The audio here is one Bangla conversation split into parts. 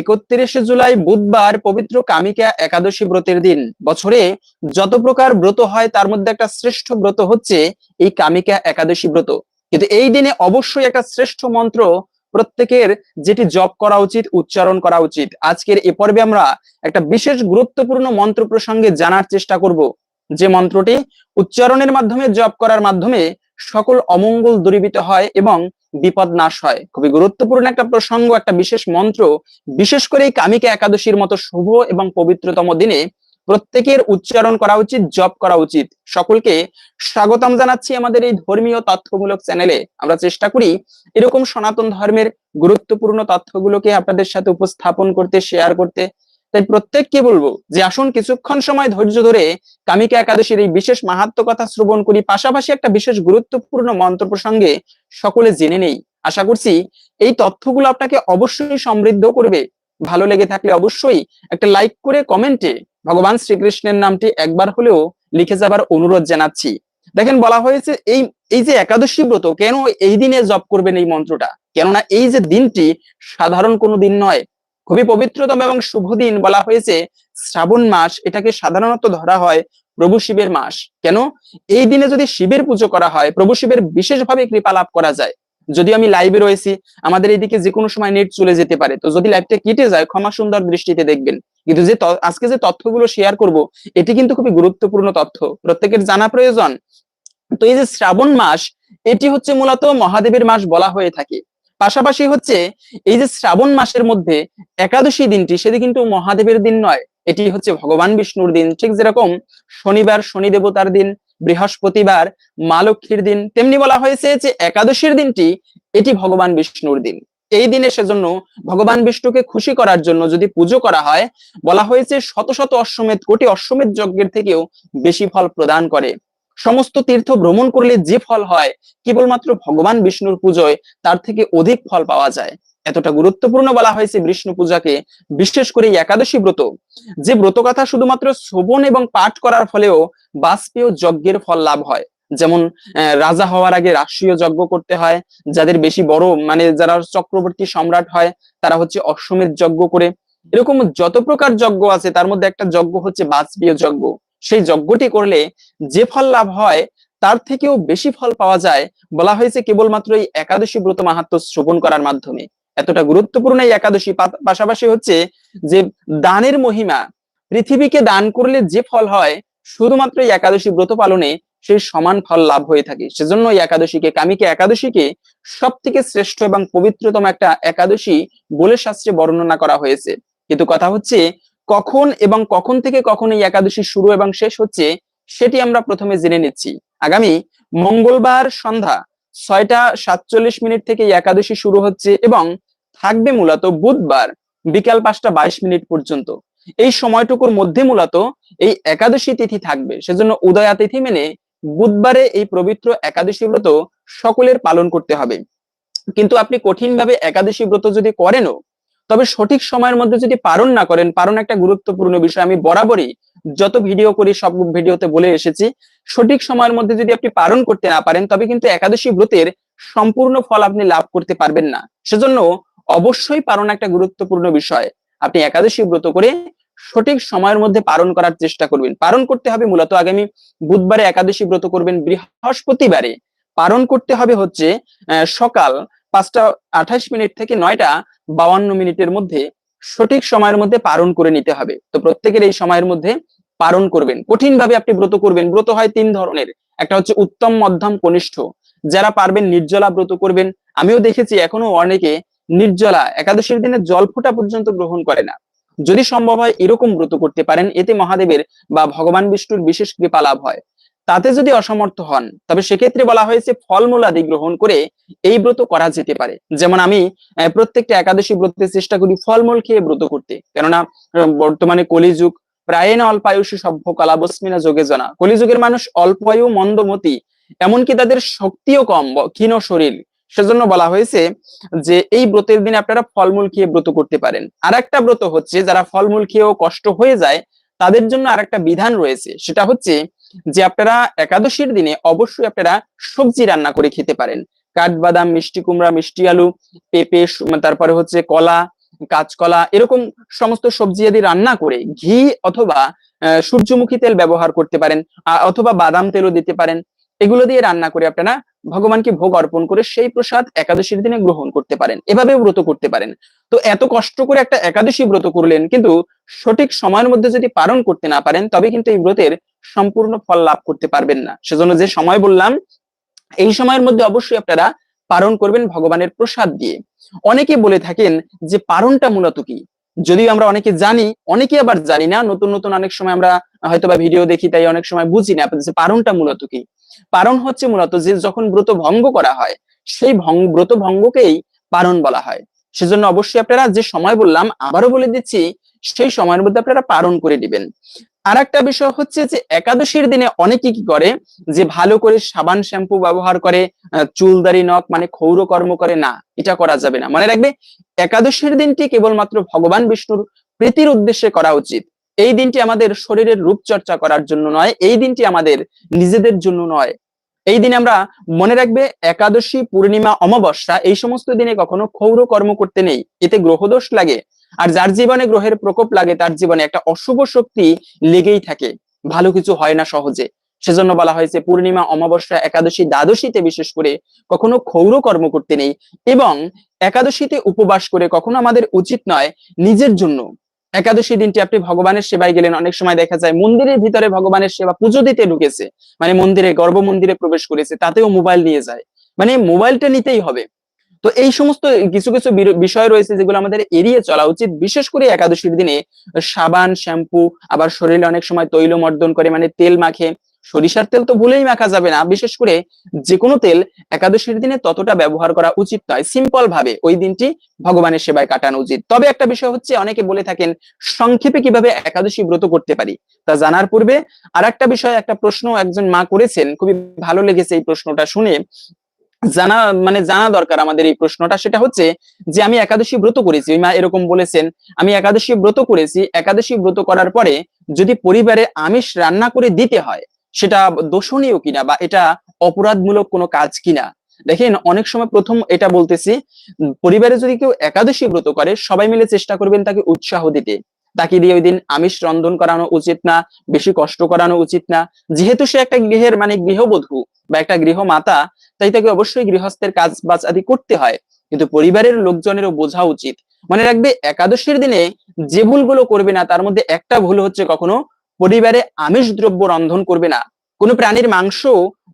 একত্রিশে জুলাই বুধবার পবিত্র কামিকা একাদশী ব্রতের দিন। বছরে যত প্রকার ব্রত হয়, তার মধ্যে একটা শ্রেষ্ঠ ব্রত হচ্ছে এই কামিকা একাদশী ব্রত। কিন্তু এই দিনে অবশ্যই একটা শ্রেষ্ঠ মন্ত্র প্রত্যেকের, যেটি জপ করা উচিত, উচ্চারণ করা উচিত। আজকের এ পর্বে আমরা একটা বিশেষ গুরুত্বপূর্ণ মন্ত্র প্রসঙ্গে জানার চেষ্টা করব। যে মন্ত্রটি উচ্চারণের মাধ্যমে, জপ করার মাধ্যমে সকল অমঙ্গল দূরীভূত হয় এবং বিপদ নাশ হয়। খুবই গুরুত্বপূর্ণ একটা প্রসঙ্গ, একটা বিশেষ মন্ত্র। বিশেষ করে এই কামিকা একাদশীর মতো শুভ এবং পবিত্রতম দিনে প্রত্যেকের উচ্চারণ করা উচিত, জপ করা উচিত। সকলকে স্বাগতম জানাচ্ছি আমাদের এই ধর্মীয় তথ্যমূলক চ্যানেলে। আমরা চেষ্টা করি এরকম সনাতন ধর্মের গুরুত্বপূর্ণ তথ্যগুলোকে আপনাদের সাথে উপস্থাপন করতে শেয়ার করতে। তাই প্রত্যেককে বলব যে আসুন কিছুক্ষণ সময় ধৈর্য ধরে কামিকা একাদশীর এই বিশেষ মাহাত্ম কথা শ্রবণ করি। পাশাপাশি একটা বিশেষ গুরুত্বপূর্ণ মন্ত্র প্রসঙ্গে সকলে জেনে নেই। আশা করছি এই তথ্যগুলো আপনাকে অবশ্যই সমৃদ্ধ করবে। ভালো লেগে থাকলে অবশ্যই একটা লাইক করে কমেন্টে ভগবান শ্রীকৃষ্ণের নামটি একবার হলেও লিখে যাবার অনুরোধ জানাচ্ছি। দেখেন বলা হয়েছে এই এই যে একাদশী ব্রত, কেন এই দিনে জপ করবেন এই মন্ত্রটা? কেননা এই যে দিনটি সাধারণ কোনো দিন নয় খুবই পবিত্রতম এবং শুভ দিন বলা হয়েছে। শ্রাবণ মাস, এটাকে সাধারণত ধরা হয় প্রভু শিবের মাস। কেন? এই দিনে যদি শিবের পুজো করা হয়, প্রভু শিবের বিশেষভাবে কৃপা লাভ করা যায়। যদি আমি লাইভে রয়েছি, আমাদের এইদিকে যে কোনো সময় নেট চলে যেতে পারে। তো যদি লাইভটা কেটে যায়, ক্ষমা সুন্দর দৃষ্টিতে দেখবেন। কিন্তু যে আজকে যে তথ্যগুলো শেয়ার করব, এটি কিন্তু খুবই গুরুত্বপূর্ণ তথ্য। প্রত্যেকের জানা প্রয়োজন। তো এই যে শ্রাবণ মাস, এটি হচ্ছে মূলত মহাদেবের মাস বলা হয়ে থাকে। পাশাপাশি হচ্ছে এই যে শ্রাবণ মাসের মধ্যে একাদশী দিনটি, সেটি কিন্তু মহাদেবের দিন নয়, এটি হচ্ছে ভগবান বিষ্ণুর দিন। ঠিক যেরকম শনিবার শনি দেবতার দিন, বৃহস্পতিবার মা লক্ষ্মীর দিন, তেমনি বলা হয়েছে যে একাদশীর দিনটি, এটি ভগবান বিষ্ণুর দিন। এই দিনে সেজন্য ভগবান বিষ্ণুকে খুশি করার জন্য যদি পুজো করা হয়, বলা হয়েছে শত শত অশ্বমেধ, কোটি অশ্বমেধ যজ্ঞের থেকেও বেশি ফল প্রদান করে। সমস্ত তীর্থ ভ্রমণ করলে যে ফল হয়, কেবলমাত্র ভগবান বিষ্ণুর পুজোয় তার থেকে অধিক ফল পাওয়া যায়। এতটা গুরুত্বপূর্ণ বলা হয়েছে বিষ্ণু পূজাকে, বিশেষ করে একাদশী ব্রত। যে ব্রত কথা শুধুমাত্র শ্রবণ এবং পাঠ করার ফলেও বাষ্পীয় যজ্ঞের ফল লাভ হয়। যেমন রাজা হওয়ার আগে রাষ্ট্রীয় যজ্ঞ করতে হয়। যাদের বেশি বড় মানে যারা চক্রবর্তী সম্রাট হয়, তারা হচ্ছে অশ্বমেধ যজ্ঞ করে। এরকম যত প্রকার যজ্ঞ আছে, তার মধ্যে একটা যজ্ঞ হচ্ছে বাজপেয় যজ্ঞ। সেই যজ্ঞটি করলে যে ফল লাভ হয়, তার থেকেও বেশি ফল পাওয়া যায় বলা হয়েছে কেবলমাত্র এই একাদশী ব্রত মাহাত্ম শ্রবণ করার মাধ্যমে। এতটা গুরুত্বপূর্ণ এই একাদশী পাশাপাশি হচ্ছে যে দানের মহিমা, পৃথিবীকে দান করলে যে ফল হয়, শুধুমাত্র এই একাদশী ব্রত পালনে সেই সমান ফল লাভ হয়ে থাকে। সেজন্য এই একাদশীকে, কামিকে একাদশীকে সব থেকে শ্রেষ্ঠ এবং পবিত্রতম একটা একাদশী বলে শাস্ত্রে বর্ণনা করা হয়েছে। কিন্তু কথা হচ্ছে কখন এবং কখন থেকে কখন এই একাদশী শুরু এবং শেষ হচ্ছে, সেটি আমরা প্রথমে জেনে নিচ্ছি। আগামী মঙ্গলবার সন্ধ্যা ছয়টা সাতচল্লিশ মিনিট থেকে একাদশী শুরু হচ্ছে এবং থাকবে মূলত বুধবার বিকাল পাঁচটা বাইশ মিনিট পর্যন্ত। এই সময়টুকুর মধ্যে মূলত এই একাদশী তিথি থাকবে। সেজন্য উদয়া তিথি মেনে বুধবারে এই পবিত্র একাদশী ব্রত সকলের পালন করতে হবে। কিন্তু আপনি কঠিনভাবে একাদশী ব্রত যদি করেনও তবে সঠিক সময়ের মধ্যে যদি পালন না করেন, পালন একটা গুরুত্বপূর্ণ বিষয়, আমি বরাবরই যত ভিডিও করি, সব ভিডিওতে বলে এসেছি, সঠিক সময়ের মধ্যে যদি আপনি পালন করতে না পারেন, তবে কিন্তু একাদশী ব্রতের সম্পূর্ণ ফল আপনি লাভ করতে পারবেন না। সেজন্য অবশ্যই পালন একটা গুরুত্বপূর্ণ বিষয়। আপনি একাদশী ব্রত করে সঠিক সময়ের মধ্যে পালন করার চেষ্টা করবেন। পালন করতে হবে মূলত আগামী বুধবারে একাদশী ব্রত করবেন বৃহস্পতিবারে। পালন করতে হবে হচ্ছে সকাল পাঁচটা আঠাশ মিনিট থেকে নয়টা বাউান্ন মিনিটের মধ্যে সঠিক সময়ের মধ্যে পালন করে নিতে হবে। তো প্রত্যেকের এই সময়ের মধ্যে পালন করবেন। কঠিন ভাবে আপনি ব্রত করবেন। ব্রত হয় তিন ধরনের। একটা হচ্ছে উত্তম, মধ্যম, কনিষ্ঠ। যারা পারবেন নির্জলা ব্রত করবেন। আমিও দেখেছি এখনও অনেকে নির্জলা একাদশীর দিনে জল ফোটা পর্যন্ত গ্রহণ করে না। যদি সম্ভব হয় এরকম ব্রত করতে পারেন। এতে মহাদেবের বা ভগবান বিষ্ণুর বিশেষ কৃপা লাভ হয়। তাতে যদি অসমর্থ হন, তবে সেক্ষেত্রে বলা হয়েছে ফলমূল আদি গ্রহণ করে এই ব্রত করা যেতে পারে। যেমন আমি প্রত্যেকটা একাদশী ব্রতের চেষ্টা করি ফলমূল খেয়ে ব্রত করতে। কেননা বর্তমানে কলিযুগ, প্রায় না অল্পায়ুষী সভ্য কালাবস্মিনা যোগে জানা। কলিযুগের মানুষ অল্পায়ু, মন্দমতি, এমনকি তাদের শক্তিও কম ক্ষীণ শরীর। সেজন্য বলা হয়েছে যে এই ব্রতের দিনে আপনারা ফলমূল খেয়ে ব্রত করতে পারেন। আর একটা ব্রত হচ্ছে, যারা ফলমূল খেয়েও কষ্ট হয়ে যায়, তাদের জন্য আর একটা বিধান রয়েছে। সেটা হচ্ছে যে আপনারা একাদশীর দিনে অবশ্যই আপনারা সবজি রান্না করে খেতে পারেন। কাঠবাদাম, মিষ্টি কুমড়া, মিষ্টি আলু, পেঁপে তারপরে হচ্ছে কলা, কাঁচকলা, এরকম সমস্ত সবজি আদি রান্না করে ঘি অথবা সূর্যমুখী তেল ব্যবহার করতে পারেন অথবা বাদাম তেলও দিতে পারেন, এগুলো দিয়ে রান্না করে আপনারা ভগবানকে ভোগ অর্পণ করে সেই প্রসাদ একাদশীর দিনে গ্রহণ করতে পারেন এভাবে ব্রত করতে পারেন। তো এত কষ্ট করে একটা একাদশী ব্রত করলেন, কিন্তু সঠিক সময়ের মধ্যে যদি পালন করতে না পারেন, তবে কিন্তু এই ব্রতের সম্পূর্ণ ফল লাভ করতে পারবেন না। সেজন্য যে সময় বললাম, এই সময়ের মধ্যে অবশ্যই আপনারা পালন করবেন ভগবানের প্রসাদ দিয়ে। অনেকে বলে থাকেন যে পারণটা মূলত কি? যদিও আমরা অনেকে জানি, অনেকে আবার জানি না, নতুন নতুন অনেক সময় আমরা হয়তো বা ভিডিও দেখি, তাই অনেক সময় বুঝি না পারণটা মূলত কি? পারণ হচ্ছে মূলত যে যখন ব্রত ভঙ্গ করা হয়, সেই ব্রত ভঙ্গকেই পারণ বলা হয়। সেজন্য অবশ্যই আপনারা যে সময় বললাম, আবারও বলে দিচ্ছি সেই সময়ের মধ্যে আপনারা পালন করে দিবেন আর একটা বিষয় হচ্ছে যে একাদশীর দিনে অনেকে কি করে? যে ভালো করে সাবান শ্যাম্পু ব্যবহার করে চুলদারি নখ মানে ক্ষৌর কর্ম করে, না, এটা করা যাবে না। মনে রাখবে, একাদশীর দিনটি কেবলমাত্র ভগবান বিষ্ণুর প্রীতির উদ্দেশ্যে করা উচিত। এই দিনটি আমাদের শরীরের রূপচর্চা করার জন্য নয়, এই দিনটি আমাদের নিজেদের জন্য নয়। এই দিনে আমরা মনে রাখবে, একাদশী, পূর্ণিমা, অমাবস্যা, এই সমস্ত দিনে কখনো ক্ষৌর কর্ম করতে নেই। এতে গ্রহদোষ লাগে আর যার জীবনে গ্রহের প্রকোপ লাগে, তার জীবনে একটা অশুভ শক্তি লেগেই থাকে। ভালো কিছু হয় না সহজে। সেজন্য বলা হয়েছে, পূর্ণিমা, অমাবস্যা, একাদশী, দ্বাদশীতে বিশেষ করে কখনো ক্ষৌর কর্ম করতে নেই এবং একাদশীতে উপবাস করে কখনো আমাদের উচিত নয় নিজের জন্য। একাদশী দিনটি আপনি ভগবানের সেবায় গেলেন, অনেক সময় দেখা যায় মন্দিরের ভিতরে ভগবানের সেবা পুজো দিতে ঢুকেছে। মানে মন্দিরে গর্ব মন্দিরে প্রবেশ করেছে, তাতেও মোবাইল নিয়ে যায়। মানে মোবাইলটা নিতেই হবে। তো এই সমস্ত কিছু কিছু বিষয় রয়েছে যেগুলো আমাদের এড়িয়ে চলা উচিত। বিশেষ করে একাদশীর দিনে সাবান, শ্যাম্পু, আবার শরীরে অনেক সময় তৈল মর্দন করে মানে তেল মাখে। সরিষার তেল তো ভুলেই মাখা যাবে না। বিশেষ করে যে কোনো তেল একাদশীর দিনে ততটা ব্যবহার করা উচিত নয়। সিম্পল ভাবে ওই দিনটি ভগবানের সেবায় কাটানো উচিত। তবে একটা বিষয় হচ্ছে, অনেকে বলে থাকেন, সংক্ষেপে কীভাবে একাদশী ব্রত করতে পারি? তা জানার পূর্বে আর একটা বিষয়, একটা প্রশ্ন একজন মা করেছেন। খুবই ভালো লেগেছে এই প্রশ্নটা শুনে। জানা মানে জানা দরকার আমাদের এই প্রশ্নটা। সেটা হচ্ছে যে, আমি একাদশী ব্রত করেছি। মা এরকম বলেছেন, আমি একাদশী ব্রত করেছি। একাদশী ব্রত করার পরে যদি পরিবারে আমিষ রান্না করে দিতে হয়, সেটা দোষণীয় কিনা বা এটা অপরাধমূলক কোনো কাজ কিনা? দেখেন, অনেক সময় প্রথম এটা বলতেছি, পরিবারে যদি কেউ একাদশী ব্রত করে, সবাই মিলে চেষ্টা করবেন তাকে উৎসাহ দিতে। তাকে দিয়ে ওই দিন আমিষ রন্ধন করানো উচিত না, বেশি কষ্ট করানো উচিত না। যেহেতু সে একটা গৃহের মানে গৃহবধূ বা একটা গৃহমাতা, তাই তাকে অবশ্যই গৃহস্থের কাজ বাজ আদি করতে হয়। কিন্তু পরিবারের লোকজনেরও বোঝা উচিত। মনে রাখবে, একাদশীর দিনে যে ভুলগুলো করবে না, তার মধ্যে একটা ভুল হচ্ছে কখনো, পরিবারে আমিষ দ্রব্য রন্ধন করবে না। কোনো প্রাণীর মাংস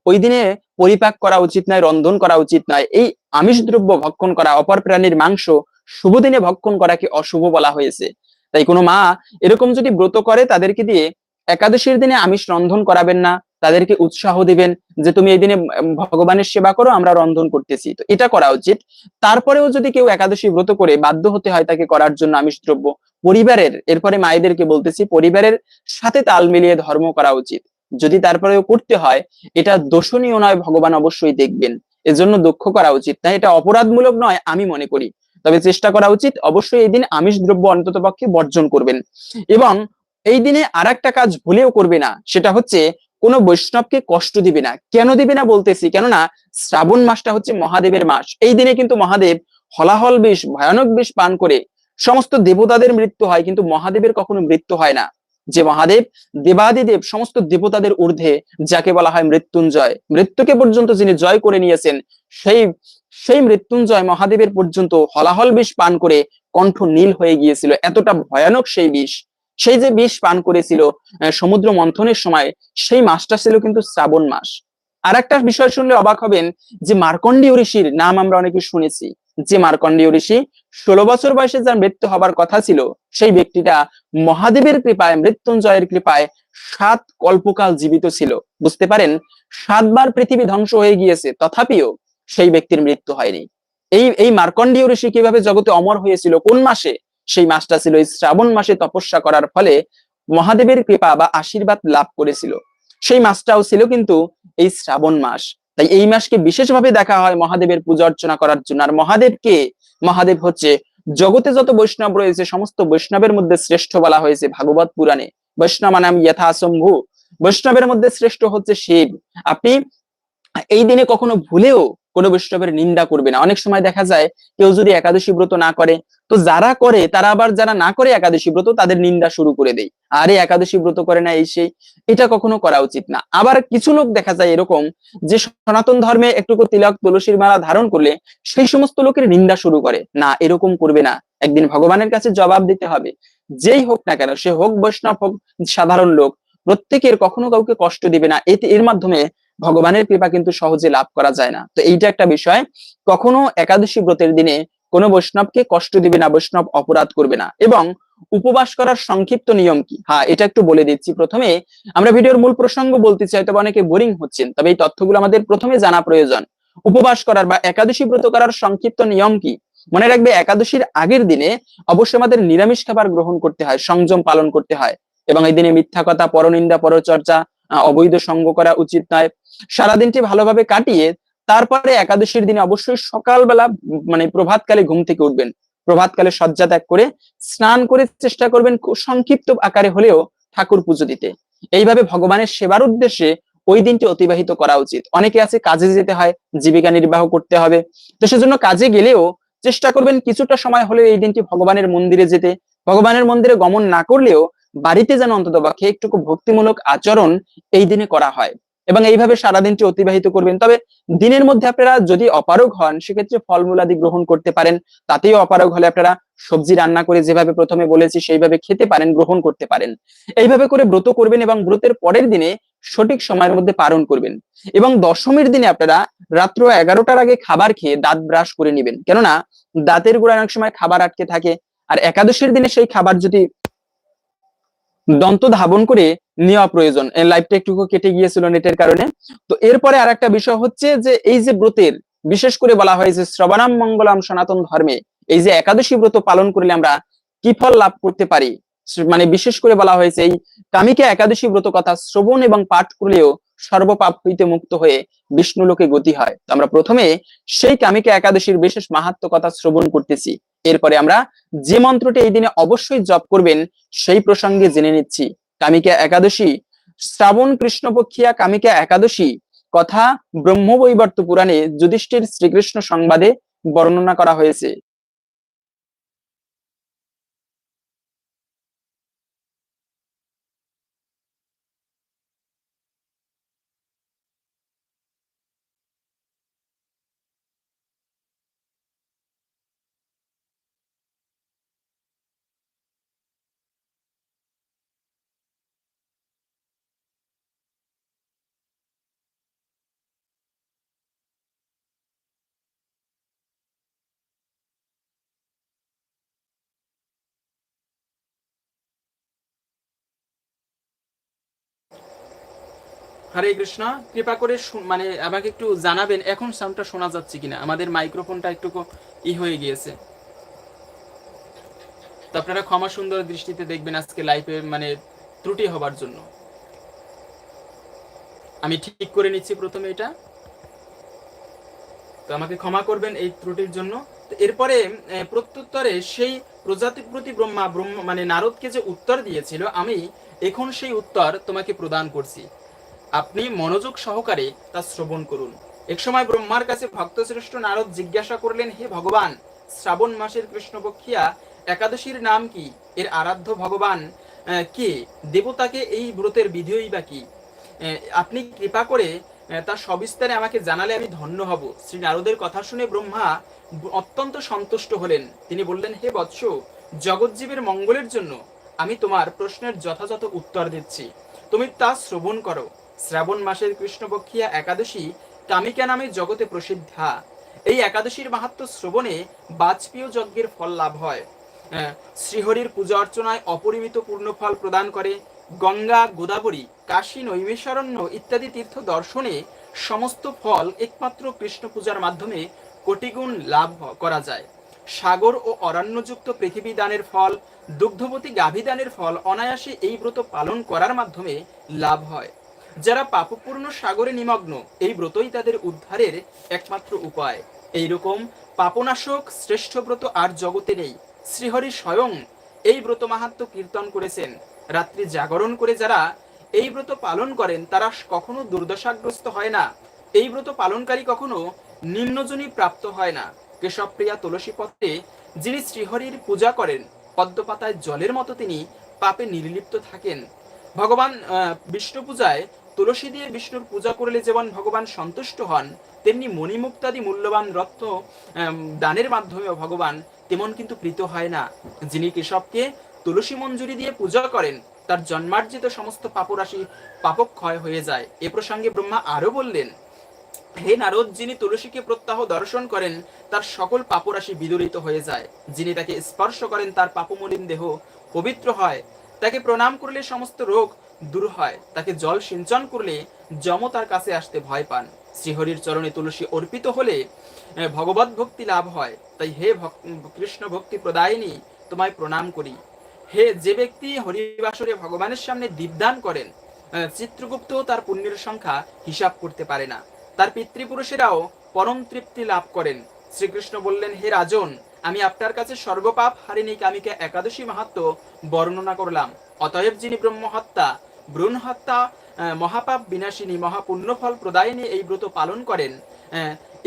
ওই দিনে পরিপাক করা উচিত নয়, রন্ধন করা উচিত নয়। এই আমিষ দ্রব্য ভক্ষণ করা, অপর প্রাণীর মাংস শুভ দিনে ভক্ষণ করাকে অশুভ বলা হয়েছে। তাই কোনো মা এরকম যদি ব্রত করে, তাদেরকে দিয়ে একাদশীর দিনে আমিষ রন্ধন করাবেন না, তাদেরকে উৎসাহ দিবেন যে তুমি এই দিনে ভগবানের সেবা করো, আমরা রন্ধন করতেছি। তো এটা করা উচিত। তারপরেও যদি কেউ একাদশী ব্রত করে বাধ্য হতে হয় তাকে করার জন্য আমিষ দ্রব্য, পরিবারের, এরপরে মায়েদেরকে বলতেছি, পরিবারের সাথে তাল মিলিয়ে ধর্ম করা উচিত। যদি তারপরেও করতে হয়, এটা দোষণীয় নয়, ভগবান অবশ্যই দেখবেন। এজন্য দুঃখ করা উচিত। না এটা অপরাধমূলক নয়, আমি মনে করি। তবে চেষ্টা করা উচিত অবশ্যই এই দিন আমিষ দ্রব্য অন্তত পক্ষে বর্জন করবেন। এবং এই দিনে আর একটা কাজ ভুলেও করবে না, সেটা হচ্ছে কোনো বৈষ্ণবকে কষ্ট দিবে না। কেন দিবে না বলতেছি? কেননা শ্রাবণ মাসটা হচ্ছে মহাদেবের মাস। এই দিনে কিন্তু মহাদেব হলাহল বিষ, ভয়ানক বিষ পান করে সমস্ত দেবতাদের মৃত্যু হয়, কিন্তু মহাদেবের কখনো মৃত্যু হয় না। যে মহাদেব, দেবাদিদেব সমস্ত দেবতাদের ঊর্ধ্বে, যাকে বলা হয় মৃত্যুঞ্জয়। মৃত্যুকে পর্যন্ত যিনি জয় করে নিয়েছেন, সেই সেই মৃত্যুঞ্জয় মহাদেবের পর্যন্ত হলাহল বিষ পান করে কণ্ঠ নীল হয়ে গিয়েছিল, এতটা ভয়ানক সেই বিষ। সেই যে বিষ পান করেছিল সমুদ্র মন্থনের সময়, সেই মাসটা ছিল কিন্তু শ্রাবণ মাস। আর একটা বিষয় শুনলে অবাক হবেন যে মার্কণ্ডীয় ঋষির নাম আমরা অনেকে শুনেছি, যে মার্কণ্ডীয় ঋষি ষোলো বছর বয়সে যার মৃত্যু হবার কথা ছিল, সেই ব্যক্তিটা মহাদেবের কৃপায়, মৃত্যুঞ্জয়ের কৃপায় সাত কল্পকাল জীবিত ছিল। বুঝতে পারেন? সাতবার পৃথিবী ধ্বংস হয়ে গিয়েছে, তথাপিও সেই ব্যক্তির মৃত্যু হয়নি। এই এই মার্কণ্ডীয় ঋষি কীভাবে জগতে অমর হয়েছিল, কোন মাসে? সেই মাসটা ছিল শ্রাবণ মাসে তপস্যা করার ফলে মহাদেবের কৃপা বা আশীর্বাদ লাভ করেছিল। সেই মাসটাও ছিল কিন্তু এই শ্রাবণ মাস। তাই এই মাসকে বিশেষভাবে দেখা হয় মহাদেবের পূজা অর্চনা করার জন্য। আর মহাদেব কে মহাদেব হচ্ছে জগতে যত বৈষ্ণব রয়েছে, সমস্ত বৈষ্ণবের মধ্যে শ্রেষ্ঠ বলা হয়েছে ভাগবত পুরাণে। বৈষ্ণব নাম যথাসম্ভু বৈষ্ণবের মধ্যে শ্রেষ্ঠ হচ্ছে শিব। আপনি এই দিনে কখনো ভুলেও কোনো বৈষ্ণবের নিন্দা করবে না। অনেক সময় দেখা যায়, কেউ যদি একাদশী ব্রত না করে, তো যারা করে, তারা আবার যারা না করে একাদশী ব্রত, তাদের নিন্দা শুরু করে দেয়। আরে একাদশী ব্রত করে না, এই সেই, এটা কখনো করা উচিত না। আবার কিছু লোক দেখা যায় এরকম, যে সনাতন ধর্মে একটুকু তিলক, তুলসীর মালা ধারণ করলে, সেই সমস্ত লোকের নিন্দা শুরু করে। না, এরকম করবে না। একদিন ভগবানের কাছে জবাব দিতে হবে। যেই হোক না কেন, সে হোক বৈষ্ণব হোক সাধারণ লোক, প্রত্যেকের কখনো কাউকে কষ্ট দিবে না। এতে, এর মাধ্যমে ভগবানের কৃপা কিন্তু সহজে লাভ করা যায় না। তো এইটা একটা বিষয়। কখনো একাদশী ব্রতের দিনে কোনো বৈষ্ণবকে কষ্ট দিবে না, বৈষ্ণব অপরাধ করবে না। এবং উপবাস করার সংক্ষিপ্ত নিয়ম কি? হ্যাঁ এটা একটু বলে দিচ্ছি। প্রথমে আমরা ভিডিওর মূল প্রসঙ্গ বলতে চাই, তবে অনেকে বোরিং হচ্ছেন। তবে এই তথ্যগুলো আমাদের প্রথমে জানা প্রয়োজন। উপবাস করার বা একাদশী ব্রত করার সংক্ষিপ্ত নিয়ম কি? মনে রাখবে, একাদশীর আগের দিনে অবশ্যই আমাদের নিরামিষ খাবার গ্রহণ করতে হয়, সংযম পালন করতে হয়। এবং এই দিনে মিথ্যা কথা, পরনিন্দা, পরচর্চা অবৈধ সঙ্গ করা উচিত নয়। সারাদিনটি ভালোভাবে কাটিয়ে তারপরে একাদশীর দিনে অবশ্যই সকালবেলা মানে প্রভাতকালে ঘুম থেকে উঠবেন। প্রভাতকালে শয্যা ত্যাগ করে স্নান করে চেষ্টা করবেন সংক্ষিপ্ত আকারে হলেও ঠাকুর পুজো দিতে। এইভাবে ভগবানের সেবার উদ্দেশ্যে ওই দিনটি অতিবাহিত করা উচিত। অনেকে আছে কাজে যেতে হয়, জীবিকা নির্বাহ করতে হবে। তো সেজন্য কাজে গেলেও চেষ্টা করবেন কিছুটা সময় হলেও এই দিনটি ভগবানের মন্দিরে যেতে। ভগবানের মন্দিরে গমন না করলেও বাড়িতে যেন অন্তত পক্ষে একটুকু ভক্তিমূলক আচরণ এই দিনে করা হয়। এবং এইভাবে সারাদিনটি অতিবাহিত করবেন। তবে দিনের মধ্যে আপনারা যদি অপারগ হন, সেক্ষেত্রে ফলমূল আদি গ্রহণ করতে পারেন। তাতেও অপারগ হলে আপনারা সবজি রান্না করে যেভাবে প্রথমে বলেছি, সেইভাবে খেতে পারেন, গ্রহণ করতে পারেন। এইভাবে করে ব্রত করবেন এবং ব্রতের পরের দিনে সঠিক সময়ের মধ্যে পালন করবেন। এবং দশমীর দিনে আপনারা রাত্র এগারোটার আগে খাবার খেয়ে দাঁত ব্রাশ করে নেবেন। কেননা দাঁতের গোড়ায় অনেক সময় খাবার আটকে থাকে। আর একাদশীর দিনে সেই খাবার যদি দন্ত ধাবন করে নেওয়া প্রয়োজন। এই লাইভটা একটু কেটে গিয়েছিল নেটের কারণে। তো এরপরে আর একটা বিষয় হচ্ছে যে, এই যে ব্রতের, বিশেষ করে বলা হয় যে শ্রবণাম মঙ্গলাম সনাতন ধর্মে, এই যে একাদশী ব্রত পালন করলে আমরা কি ফল লাভ করতে পারি? মানে বিশেষ করে বলা হয়েছে, এই কামিকা একাদশী ব্রত কথা শ্রবণ এবং পাঠ করলেও সর্বপাপ হইতে মুক্ত হয়ে বিষ্ণু লোকে গতি হয়। তো আমরা প্রথমে সেই কামিকা একাদশীর বিশেষ মাহাত্ম কথা শ্রবণ করতেছি। এরপরে আমরা যে মন্ত্রটি এই দিনে অবশ্যই জপ করবেন, সেই প্রসঙ্গে জেনে নিচ্ছি। কামিকা একাদশী, শ্রাবণ কৃষ্ণপক্ষিয়া কামিকা একাদশী, কথা ব্রহ্মবৈবর্ত পুরাণে যুধিষ্ঠির শ্রীকৃষ্ণ সংবাদে বর্ণনা করা হয়েছে। হরে কৃষ্ণ, কৃপা করে মানে আমাকে একটু জানাবেন, এখন সাউন্ডটা শোনা যাচ্ছে কিনা? আমাদের মাইক্রোফোনটা একটু ই হয়ে গিয়েছে। তো আপনারা ক্ষমা সুন্দর দৃষ্টিতে দেখবেন আজকে লাইফে মানে ত্রুটি হবার জন্য। আমি ঠিক করে নিচ্ছি প্রথমে এটা। তো আমাকে ক্ষমা করবেন এই ত্রুটির জন্য। এরপরে প্রত্যুত্তরে সেই প্রজাতির প্রতি ব্রহ্মা, ব্রহ্ম মানে নারদকে যে উত্তর দিয়েছিল, আমি এখন সেই উত্তর তোমাকে প্রদান করছি। আপনি মনোযোগ সহকারে তা শ্রবণ করুন। একসময় ব্রহ্মার কাছে ভক্তশ্রেষ্ঠ নারদ জিজ্ঞাসা করলেন, হে ভগবান, শ্রাবণ মাসের কৃষ্ণপক্ষিয়া, একাদশীর নাম কি? এর আরাধ্য ভগবান কে? দেবতাকে এই ব্রতের বিধিই বা কি? আপনি কৃপা করে তার সবিস্তারে আমাকে জানালে আমি ধন্য হব। শ্রী নারদের কথা শুনে ব্রহ্মা অত্যন্ত সন্তুষ্ট হলেন। তিনি বললেন, হে বৎস জগৎজীবের মঙ্গলের জন্য আমি তোমার প্রশ্নের যথাযথ উত্তর দিচ্ছি। তুমি তা শ্রবণ করো। শ্রাবণ মাসের কৃষ্ণপক্ষিয়া একাদশী কামিকা নামে জগতে প্রসিদ্ধা। এই একাদশীর মাহাত্ম শ্রবণে বাজপেয় যজ্ঞের ফল লাভ হয়। শ্রীহরির পূজা অর্চনায় অপরিমিত পূর্ণ ফল প্রদান করে। গঙ্গা, গোদাবরী, কাশী, নৈমিষারণ্য ইত্যাদি তীর্থ দর্শনে সমস্ত ফল একমাত্র কৃষ্ণ পূজার মাধ্যমে কোটিগুণ লাভ করা যায়। সাগর ও অরণ্যযুক্ত পৃথিবী দানের ফল, দুগ্ধবতী গাভী দানের ফল অনায়াসে এই ব্রত পালন করার মাধ্যমে লাভ হয়। যারা পাপপূর্ণ সাগরে নিমগ্ন, এই ব্রতই তাদের উদ্ধারের একমাত্র উপায়। এইরকম পাপনাশক শ্রেষ্ঠ ব্রত আর জগতে নেই। শ্রীহরি স্বয়ং এই ব্রত মাহাত্ম কীর্তন করেছেন। রাত্রি জাগরণ করে যারা এই ব্রত পালন করেন, তারা কখনো দুর্দশাগ্রস্ত হয় না। এই ব্রত পালনকারী কখনো নিম্নজনী প্রাপ্ত হয় না। কেশবপ্রিয়া তুলসী পত্রে যিনি শ্রীহরির পূজা করেন, পদ্মপাতায় জলের মতো তিনি পাপে নির্লিপ্ত থাকেন। ভগবান বিষ্ণু পূজায় তুলসী দিয়ে বিষ্ণুর পূজা করলে যেমন ভগবান সন্তুষ্ট হন, তেমনি মণিমুক্তাদি মূল্যবান রত্ন দানের মাধ্যমে ভগবান তেমন কিন্তু প্রীত হয় না। যিনি কেশবকে তুলসী মঞ্জুরি দিয়ে পূজা করেন, তার জন্মার্জিত সমস্ত পাপরাশি পাপক ক্ষয় হয়ে যায়। এ প্রসঙ্গে ব্রহ্মা আরও বললেন, হে নারদ, যিনি তুলসীকে প্রত্যাহ দর্শন করেন, তার সকল পাপরাশি বিদরিত হয়ে যায়। যিনি তাকে স্পর্শ করেন, তার পাপমলিন দেহ পবিত্র হয়। তাকে প্রণাম করলে সমস্ত রোগ দূর হয়, তাকে জল সিঞ্চন করলে যম তার কাছে আসতে ভয় পান। শ্রীহরির চরণে তুলসী অর্পিত হলে ভগবত ভক্তি লাভ হয়। তাই হে কৃষ্ণ ভক্তি প্রদায়িনী, তোমায় প্রণাম করি। হে যে ব্যক্তি হরিবাসরে ভগবানের সামনে দীপদান করেন চিত্রগুপ্ত তার পুণ্যের সংখ্যা হিসাব করতে পারে না। তার পিতৃপুরুষেরাও পরম তৃপ্তি লাভ করেন। শ্রীকৃষ্ণ বললেন, হে রাজন, আমি আপনার কাছে সর্বপাপ হারিণী কামিকা একাদশী মাহাত্ম বর্ণনা করলাম। অতএব যিনি ব্রহ্ম হত্যা ভ্রূণ হত্যা মহাপাপ বিনাশিনী, মহাপুণ্যফল প্রদায়িনী এই ব্রত পালন করেন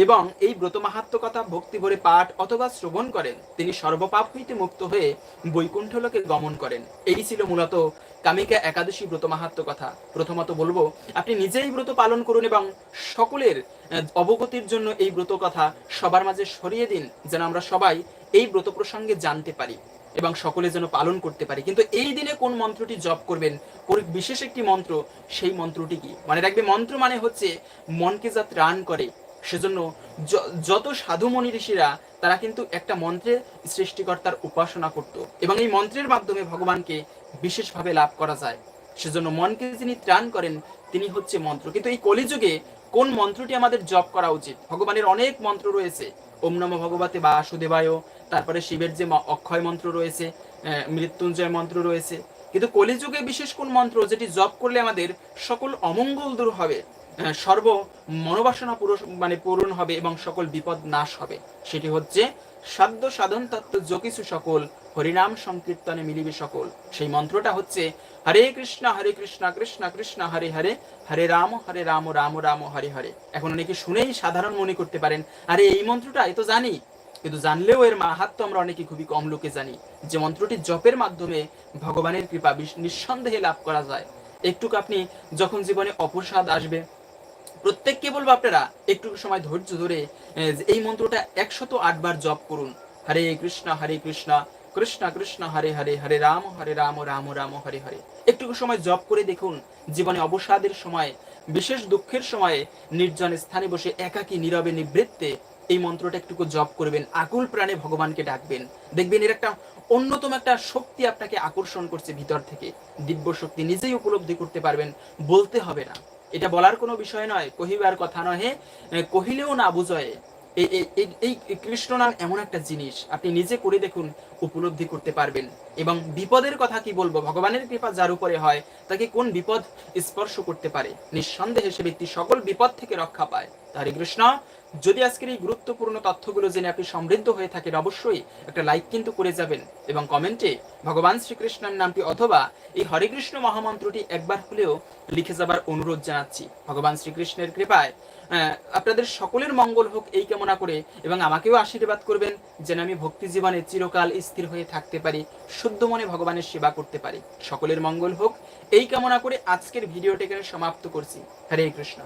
এবং এই ব্রত মাহাত্ম কথা ভক্তি ভরে পাঠ অথবা শ্রবণ করেন। তিনি সর্বপাপ হইতে মুক্ত হয়ে বৈকুণ্ঠ লোকে গমন করেন। এই ছিল মূলত কামিকা একাদশী ব্রত মাহাত্ম কথা। প্রথমত বলব, আপনি নিজেই ব্রত পালন করুন এবং সকলের অবগতির জন্য এই ব্রত কথা সবার মাঝে সরিয়ে দিন, যেন আমরা সবাই এই ব্রত প্রসঙ্গে জানতে পারি। এবং সকলে যেন পালন করতে পারি। কিন্তু এই দিনে কোন মন্ত্রটি জপ করবেন? কোন বিশেষ একটি মন্ত্র? সেই মন্ত্রটি কি? মানে রাখবে, মন্ত্র মানে হচ্ছে মনকে যা ত্রাণ করে, সেজন্য যত সাধু মনি ঋষিরা, তারা কিন্তু একটা মন্ত্রে সৃষ্টিকর্তার উপাসনা করত। এবং এই মন্ত্রের মাধ্যমে ভগবানকে বিশেষভাবে লাভ করা যায়। সেজন্য মনকে যিনি ত্রাণ করেন, তিনি হচ্ছে মন্ত্র। কিন্তু এই কলিযুগে কোন মন্ত্রটি আমাদের জপ করা উচিত? ভগবানের অনেক মন্ত্র রয়েছে। ওম নম ভগবতে বাসুদেবায় তারপরে শিবের যে অক্ষয় মন্ত্র রয়েছে মৃত্যুঞ্জয় মন্ত্র রয়েছে। কিন্তু কলিযুগে বিশেষ কোন মন্ত্র যেটি জপ করলে আমাদের সকল অমঙ্গল দূর হবে সর্ব মনোবাসনা পুরো মানে পূরণ হবে এবং সকল বিপদ নাশ হবে? সেটি হচ্ছে সাধ্য সাধন তত্ত্ব যকিছু সকল, হরিনাম সংকীর্তনে মিলিবে সকল। সেই মন্ত্রটা হচ্ছে হরে কৃষ্ণ হরে কৃষ্ণ কৃষ্ণ কৃষ্ণ, হরে হরে হরে রাম হরে রাম রাম রাম, হরে হরে। এখন অনেকে শুনেই সাধারণ মনে করতে পারেন, আরে, এই মন্ত্রটা, এ তো জানি। কিন্তু জানলেও এর মাহাত্ম আমরা অনেকে খুবই কম লোকে জানি যে মন্ত্রটি জপের মাধ্যমে ভগবানের কৃপা নিঃসন্দেহে লাভ করা যায়। একটুকু আপনি যখন জীবনে অপসাদ আসবে প্রত্যেককে বলব আপনারা একটু সময় ধৈর্য ধরে এই মন্ত্রটা একশত আটবার জপ করুন। হরে কৃষ্ণ হরে কৃষ্ণ কৃষ্ণ কৃষ্ণ, হরে হরে হরে রাম হরে রাম রাম রাম, হরে হরে। একটু সময় জপ করে দেখুন, জীবনে অবসাদের সময়, বিশেষ দুঃখের সময়ে, নির্জন স্থানে বসে একাকী, নীরবে, নিবৃত্তে এই মন্ত্রটা একটুকু জপ করবেন, আকুল প্রাণে ভগবানকে ডাকবেন। দেখবেন এর একটা অন্যতম একটা শক্তি আপনাকে আকর্ষণ করছে ভিতর থেকে। দিব্য শক্তি নিজেই উপলব্ধি করতে পারবেন, বলতে হবে না। এটা বলার কোনো বিষয় নয়, কহিবার কথা নহে কহিলেও না বুঝয়। এই, এই- কৃষ্ণ নাম এমন একটা জিনিস, আপনি নিজে করে দেখুন, উপলব্ধি করতে পারবেন। এবং বিপদের কথা কি বলব? ভগবানের কৃপা যার উপরে হয়, তাকে কোন বিপদ স্পর্শ করতে পারে? নিঃসন্দেহে সে ব্যক্তি সকল বিপদ থেকে রক্ষা পায়। হরে কৃষ্ণ, যদি আজকের এই গুরুত্বপূর্ণ তথ্যগুলো জেনে আপনি সমৃদ্ধ হয়ে থাকেন, অবশ্যই একটা লাইক কিন্তু করে যাবেন এবং কমেন্টে ভগবান শ্রীকৃষ্ণের নামটি অথবা এই হরে কৃষ্ণ মহামন্ত্রটি একবার হলেও লিখে যাবার অনুরোধ জানাচ্ছি। ভগবান শ্রীকৃষ্ণের কৃপায় আপনাদের সকলের মঙ্গল হোক এই কামনা করে এবং আমাকেও আশীর্বাদ করবেন যেন আমি ভক্তি জীবনে চিরকাল স্থির হয়ে থাকতে পারি, শুদ্ধ মনে ভগবানের সেবা করতে পারি। সকলের মঙ্গল হোক, এই কামনা করে আজকের ভিডিওটি এখানে সমাপ্ত করছি। হরে কৃষ্ণ।